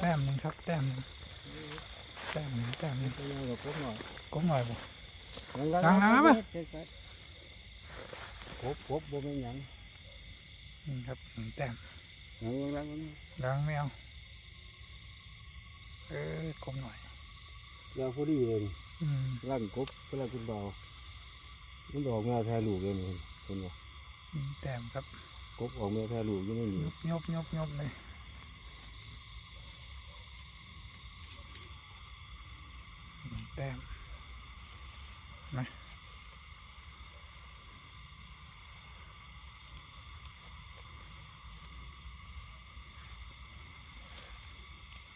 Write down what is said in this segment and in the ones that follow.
แต้มหนึ่งครับ แต้มหนึ่งแต้มหนึ่งแต้มหนึ่งตัวใหญ่กว่าผมหน่อยก้มหน่อยบ่ลังลังลังนะปะครบครบบ่เป็นหยังนี่ครับหนึ่งแต้มหลังลังลังล้างไม่เอาเออก้มหน่อยยาวพอดีเองอืมลังครบก็ลังคุณเบามันออกแม่แท้ลูกเลยนี่คนว่าหนึ่งแต้มครับครบออกแม่แท้ลูกอยู่ในยนี้บยบยบยบเลยหนึ่ง แต้มมา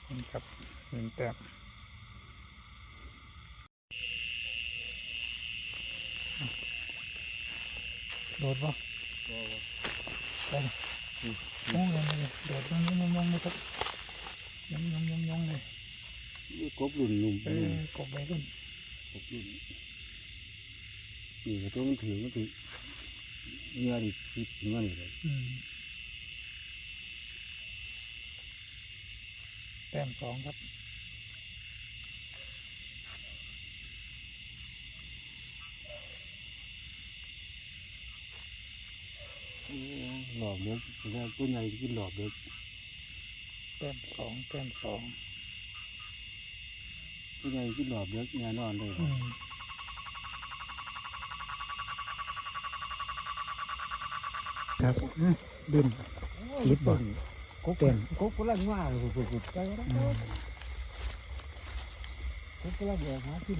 นี่ครับหนึ่งแต้มโดดปะไปโอ้ยยังเลยโดดยองยองยองยองเลยครับยองยองยองยองเลย คร บรุ่นหนุ่มเออกบไปรุ่นครบรุ่นนี่ก็ต้องถือมันถือเนื้อดิคิดถึงมันเลยอืมแต้มสองครับหลอกเด็กแล้วตัวใหญ่กินหลอกเด็กแต้มสองแต้มสอง ตัวใหญ่กินหลอกเด็กแน่นอนเลยอืมครับดินคิดบ่กุ๊กเต็มกุ๊กก็ลังว่าเลยกุ๊กกุ๊กใจก็ได้อืมกุ๊กก็ลังเดี๋ยวหากิน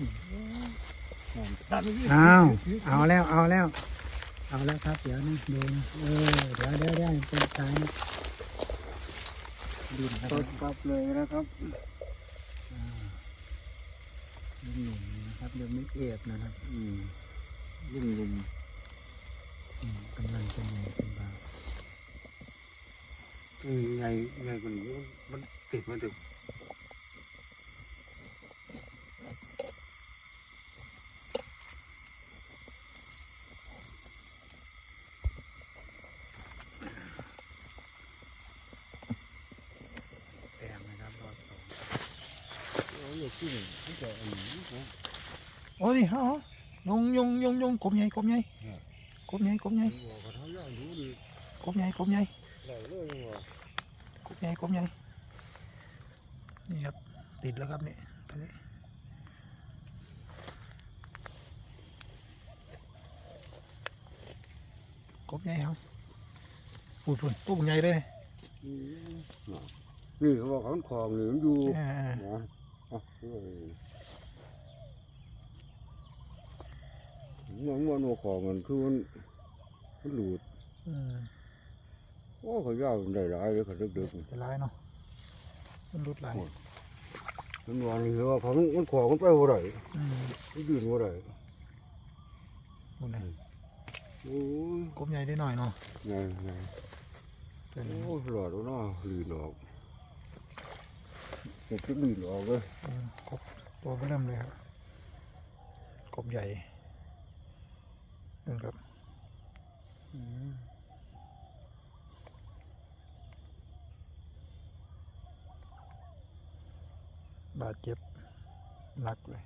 อ้าวเอาแล้วเอาแล้ว เอาแล้วครับเดี๋ยวนะดูนะเออเดี๋ยวเดี๋ยวเดี๋ยวเป็นตายนะดินครับตดกลับเลยนะครับดิ นหนึ่งนะครับเดี๋ยวไม่เอียบนะครับ อืมลุ่มลุ่มกำลังเป็นไงเป็นบางอืมใหญ่ใหญ่กว่านี้มันติดมาถึง แต้มนะครับรอบสอง โอ้ยกินมันจะอันนี้นะโอ้ยฮะยงยงยงยงกบใหญ่กบใหญ่กบใหญ่กบใหญ่หัวกระเท้าย่างรู้ดีกบใหญ่กบใหญ่ไหลเลยหัวกบใหญ่กบใหญ่นี่ครับติดแล้วครับนี่ตอนนี้กบใหญ่ครับพูดพูดตัวใหญ่เลยนี่เขาบอกเขาคลองหนี่มันอยู่เออนะ มันมันหัวของมันคือมันมันหลุดอืมโอ้เขาย่างได้หลายเลยเขาดึกๆจะร้ายเนาะมันรุดไหลายมันวางนี่ว่าเขามันของมันไปบ่ได้อืมมันยืนบ่ได้พูดนะโอ้ยกบใหญ่ได้หน่อยเนาะไงไงเป็นโอ้ยหลอดแล้วเนาะลีหลอก เห็ดก็ลีหลอกเลยกบตัวเริ่มเลยครับ กบใหญ่นึงครับบาดเจ็บหนักเลย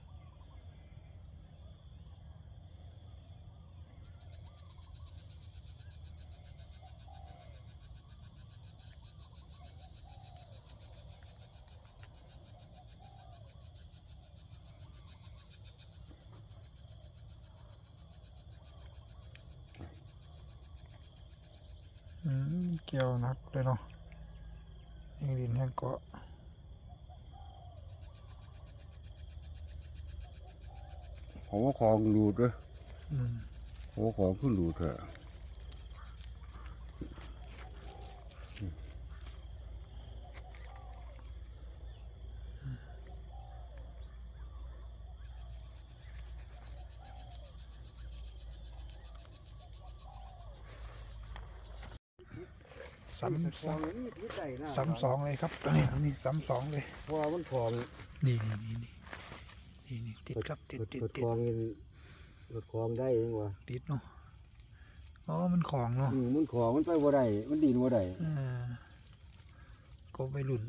อืมเกี่ยวหนักเลยเนาะแห้งดินแห้งเกาะของว่าของหลุดเลยอืมของว่าของคือหลุดแท้ซ้ำขอซ้ งนี่ที่ใส่หน้าำซ้ำสองเลยครับตัวนี้ตัวนี้ซ้ำสองเลยเพราะว่ามันของนี่นี่นี่นี่นี่ติดครับติดติดเปิดติขดองนี่เปิดของได้เองวะติดเนาะอ๋อมันของเนาะอืมมันของมันไปบ่ได้มันดีนบ่ได้อ่ากบไปรุ่น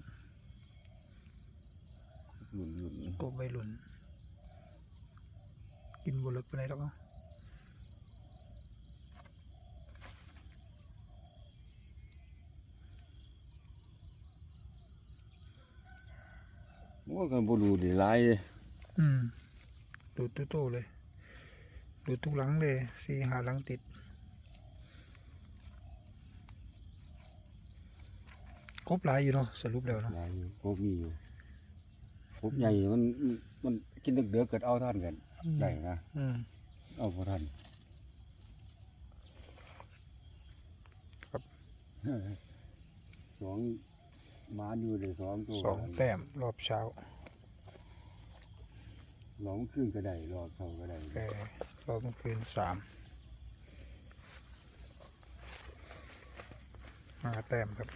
หลุนหลุนกบใบหลุนกินบุลึกไปไหนหรอกเนาะ ว่ากันบ่ดูดีหลายเลยอืมดูดตู้ๆเลย ดูดทุกหลังเลยสี่หาหลังติดกบหลายอยู่เนาะสรุปแล้วเนาะหลายอยู่กบมีอยู่กบใหญ่มันมันกินดึกเดือเกิดเอาท่านกันได้นะอืมเอาพอท่านครับสอง หมาอยู่เลยสองตัวสองแต้มรอบเช้าหลองขึ้นก็ได้รอบเท่าก็ได้แต่รอบกลางคืนสามห้าแต้มครับ